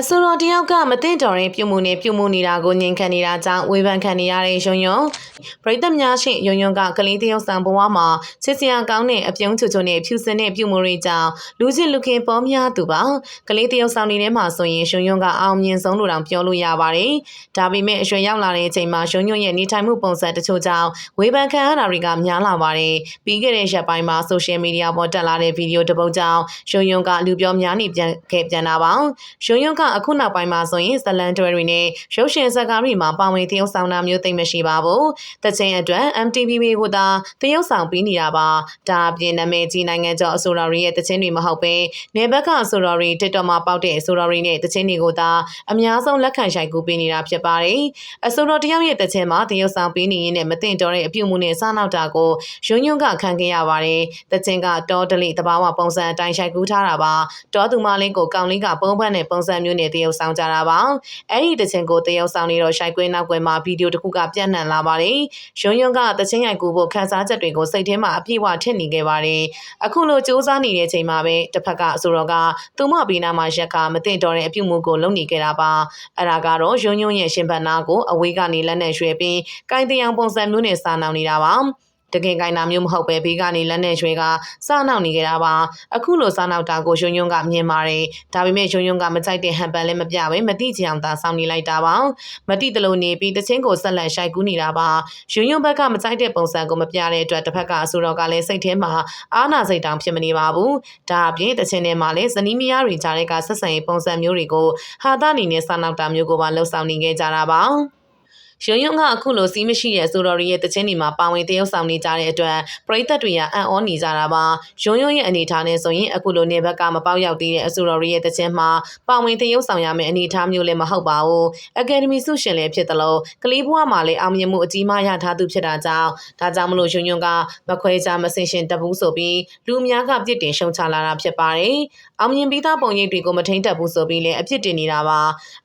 အဆိုတော်တယောက်ကမသိတော်ရင်ပြုမှုနေပြုမှုနေတာကိုငြိမ်ခံနေတာကြောင့်ဝေဖန်ခံနေရတဲ့ယွန်းယွန်းပရိသတ်များရှင်ယွန်းယွန်းကကလေးတယောက်ဆောင်ဘဝမှာချစ်စရာကောင်းတဲ့အပြုံးချွချွနဲ့ဖြူစင်တဲ့ပြုမှုတွေကြောင့်လူချင်းလူခင်ပေါ်များသူပါကလေးတယောက်ဆောင်နေတဲ့မှာဆိုရင်ယွန်းယွန်းကအောင်မြင်ဆုံးလို့တောင်ပြောလို့ရပါတယ်ဒါပေမဲ့အရွယ်ရောက်လာတဲ့အချိန်မှာယွန်းယွန်းရဲ့နေထိုင်မှုပုံစံတချို့ကြောင့်ဝေဖန်ခံရတာတွေကများလာပါတယ်ပြီးခဲ့တဲ့ရက်ပိုင်းမှာဆိုရှယ်မီဒီယာပေါ်တက်လာတဲ့ဗီဒီယိုတစ်ပုဒ်ကြောင့်ယွန်းယွန်းကလူပြောများနေပြန်ခဲ့ပြန်တာပါယွန်းယွန်းကအခုနောက်ပိုင်းမှာဆိုရင်ဇလန်တွဲတွေနဲ့ရုပ်ရှင်ဇာတ်ကားတွေမှာပါဝင်သရုပ်ဆောင်တာမျိုးသိမ့်မရှိပါဘူး။တချိန်အတွက် MTV ကိုသာသရုပ်ဆောင်ပြီးနေတာပါ။ဒါအပြင်နာမည်ကြီးနိုင်ငံကျော်အဆိုတော်တွေရဲ့တခြင်းတွေမဟုတ်ဘဲနေဘက်ကအဆိုတော်တွေ TikTok မှာပေါက်တဲ့အဆိုတော်တွေနဲ့တခြင်းတွေကိုသာအများဆုံးလက်ခံရိုက်ကူးပေးနေတာဖြစ်ပါတယ်။အဆိုတော်တယောက်ရဲ့တခြင်းမှာသရုပ်ဆောင်ပြီးနေရင်နဲ့မသိတော်တဲ့အပြုအမူနဲ့စားနောက်တာကိုယွန်းယွန်းကခံခဲ့ရပါတယ်။တခြင်းကတောဒလိတဘာဝပုံစံအတိုင်းရိုက်ကူးထားတာပါ။တောသူမလေးကိုကောင်းလေးကပုံဖက်နဲ့ပုံစံမျိုးနဲ့သရုပ်ဆောင်ကြတာပါ။အဲ့ဒီတခြင်းကိုတရုပ်ဆောင်နေတော့ရှိုက်ကွင်းနောက်ကွယ်မှာဗီဒီယိုတစ်ခုကပြန့်နှံ့လာပါတယ်။ရုံယွန်းကတခြင်းရိုက်ကူဖို့ခန်းစားချက်တွေကိုစိတ်ထဲမှာအပြည့်အဝထည့်နေခဲ့ပါတယ်။အခုလိုစူးစမ်းနေတဲ့အချိန်မှာပဲတစ်ဖက်ကအဆိုတော်ကသူမဘီနာမှာရက်ကမသိတော့တဲ့အပြုမှုကိုလုပ်နေခဲ့တာပါ။အဲ့ဒါကတော့ရုံယွန်းရဲ့ရှင်ဘတ်နာကိုအဝေးကနေလက်နဲ့ရွှဲပြီးကိုင်းတယောင်ပုံစံမျိုးနဲ့စာနောင်နေတာပါ။ တကယ်ကိုင်းတာမျိုးမဟုတ်ပဲဘေးကနေလက်နဲ့ရွှေကစနောက်နေကြတာပါအခုလိုစနောက်တာကိုယွန်းယွန်းကမြင်ပါတယ်ဒါပေမဲ့ယွန်းယွန်းကမကြိုက်တဲ့ဟန်ပန်လည်းမပြပဲမတိချင်အောင်သာစောင်းနေလိုက်တာပါမတိတလို့နေပြီးတချင်းကိုဆက်လက်ရှိုက်ကူးနေတာပါယွန်းယွန်းဘက်ကမကြိုက်တဲ့ပုံစံကိုမပြတဲ့အတွက်တစ်ဖက်ကအဆိုတော်ကလည်းစိတ်ထဲမှာအာနာစိတ်တောင်ဖြစ်မနေပါဘူးဒါအပြင်တချင်းထဲမှာလည်းဇနီးမယားတွေကြားတဲ့ကဆက်ဆံရေးပုံစံမျိုးတွေကိုဟာသအနေနဲ့စနောက်တာမျိုးကိုပါလှုပ်ဆောင်နေခဲ့ကြတာပါ ရုံယုံကအခုလိုစီးမရှိတဲ့ဆိုတော်ရဲ့တခြင်းတွေမှာပါဝင်တရုပ်ဆောင်နေကြတဲ့အတွက်ပရိသတ်တွေကအံ့ဩနေကြတာပါရုံယုံရဲ့အနေအထားနဲ့ဆိုရင်အခုလိုနေဘက်ကမပေါက်ရောက်သေးတဲ့အဆိုတော်ရဲ့တခြင်းမှာပါဝင်တရုပ်ဆောင်ရမယ့်အနေအထားမျိုးလည်းမဟုတ်ပါဘူးအကယ်ဒမီဆုရှင်လည်းဖြစ်တယ်လို့ကလေးဘွားမှာလည်းအောင်မြင်မှုအကြီးမားရထားသူဖြစ်တာကြောင့်ဒါကြောင့်မလို့ရုံယုံကမခွဲခြားမစင်ရှင်တပူးဆိုပြီးလူအများကပြစ်တင်ရှုံချလာတာဖြစ်ပါတယ်အောင်မြင်ပြီးသားပုံရိပ်တွေကိုမထိန်တက်ဘူးဆိုပြီးလည်းအပြစ်တင်နေတာပါ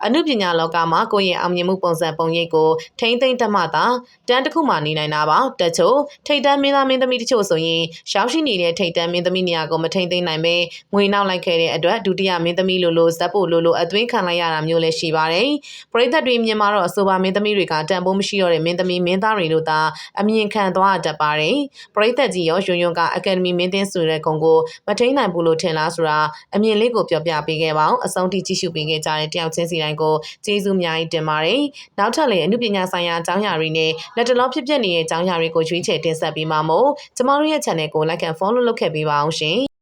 အမှုပညာလောကမှာကိုယ့်ရဲ့အောင်မြင်မှုပုံစံပုံရိပ်ကိုထိမ့်သိမ့်တတ်မှသာတန်းတစ်ခုမှနေနိုင်တာပါတချို့ထိတ်တန်းမင်းသားမင်းသမီးတချို့ဆိုရင်ရောက်ရှိနေတဲ့ထိတ်တန်းမင်းသမီးနေရာကိုမထိမ့်သိမ့်နိုင်ပဲငွေနောက်လိုက်ခဲ့တဲ့အတွက်ဒုတိယမင်းသမီးလိုလိုဇက်ဖို့လိုလိုအသွင်းခံလိုက်ရတာမျိုးလည်းရှိပါတယ်ပရိသတ်တွေမြင်မှာတော့အဆိုပါမင်းသမီးတွေကတန်ဖိုးမရှိတော့တဲ့မင်းသမီးမင်းသားတွေလို့သာအမြင်ခံသွားတတ်ပါတယ်ပရိသတ်ကြီးရောယွန်းယွန်းကအကယ်ဒမီမင်းတင်းဆိုတဲ့ခုံကိုမထိန်နိုင်ဘူးလို့ထင်လားဆိုတာအမြင်လေးကိုပြောပြပေးခဲ့ပါအောင်အဆုံးထိကြည့်ရှုပေးခဲ့ကြတဲ့တယောက်ချင်းစီတိုင်းကိုကျေးဇူးအများကြီးတင်ပါတယ်နောက်ထပ်လည်းအမှုပညာဆိုင်ရာအကြောင်းအရာတွေနဲ့လက်တလောဖြစ်ပျက်နေတဲ့အကြောင်းအရာတွေကိုရွေးချယ်တင်ဆက်ပေးမှာမို့ကျမတို့ရဲ့ channel ကို like and follow လုပ်ခဲ့ပေးပါအောင်ရှင်